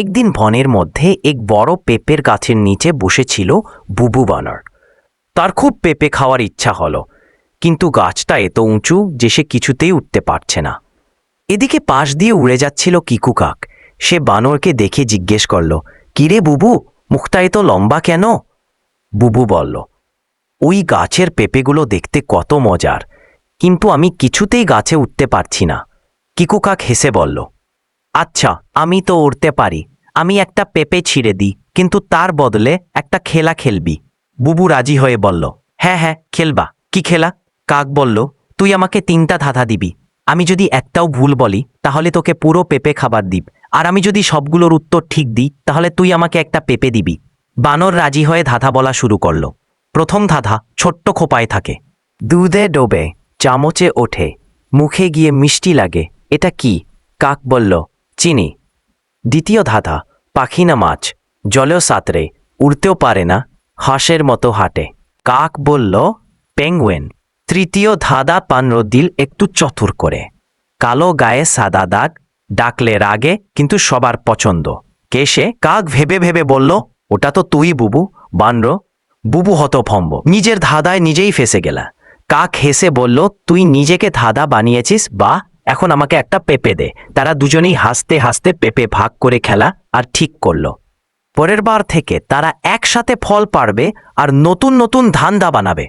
একদিন বনের মধ্যে এক বড় পেঁপের গাছের নিচে বসেছিল বুবু বানর। তার খুব পেঁপে খাওয়ার ইচ্ছা হলো, কিন্তু গাছটা এত উঁচু যে সে কিছুতেই উঠতে পারছে না। এদিকে পাশ দিয়ে উড়ে যাচ্ছিল কিকু কাক। সে বানরকে দেখে জিজ্ঞেস করল, কিরে বুবু, মুখটা এত লম্বা কেন? বুবু বলল, ওই গাছের পেঁপেগুলো দেখতে কত মজার, কিন্তু আমি কিছুতেই গাছে উঠতে পারছি না। কিকু কাক হেসে বলল আচ্ছা আমি তো উড়তে পারি। আমি একটা পেঁপে ছিঁড়ে দিই, কিন্তু তার বদলে একটা খেলা খেলবি। বুবু রাজি হয়ে বলল হ্যাঁ হ্যাঁ খেলবা। কি খেলা? কাক, বলল, তুই আমাকে তিনটা ধাঁধা দিবি। আমি যদি একটাও ভুল বলি, তাহলে তোকে পুরো পেঁপে খাবার দিব। আর আমি যদি সবগুলোর উত্তর ঠিক দিই, তাহলে তুই আমাকে একটা পেঁপে দিবি। বানর রাজি হয়ে ধাঁধা বলা শুরু করল। প্রথম ধাঁধা ছোট্ট খোপায় থাকে। দুধে ডোবে, চামচে ওঠে, মুখে গিয়ে মিষ্টি লাগে। এটা কি? কাক বলল, চিনি। দ্বিতীয় ধাঁধা পাখি না মাছ। জলেও সাঁতরে, উড়তেও পারে না, হাঁসের মতো হাঁটে। কাক বলল পেঙ্গুয়েন তৃতীয় ধাঁধা পানর দিল একটু চতুর করে। কালো গায়ে সাদা দাগ, ডাকলে রাগে, কিন্তু সবার পছন্দ। কেসে কাক ভেবে ভেবে বলল, ওটা তো তুই, বুবু। বানর বুবু হতভম্ব। নিজের ধাঁধায় নিজেই ফেসে গেলা। কাক হেসে বলল, তুই নিজেকে ধাঁধা বানিয়েছিস, বা এখন আমাকে একটা পেপে দে। তারা দুজনেই হাসতে হাসতে পেপে ভাগ করে খেলা আর ঠিক করল। পরের বার থেকে তারা একসাথে ফল পারবে আর নতুন নতুন ধান্দা বানাবে।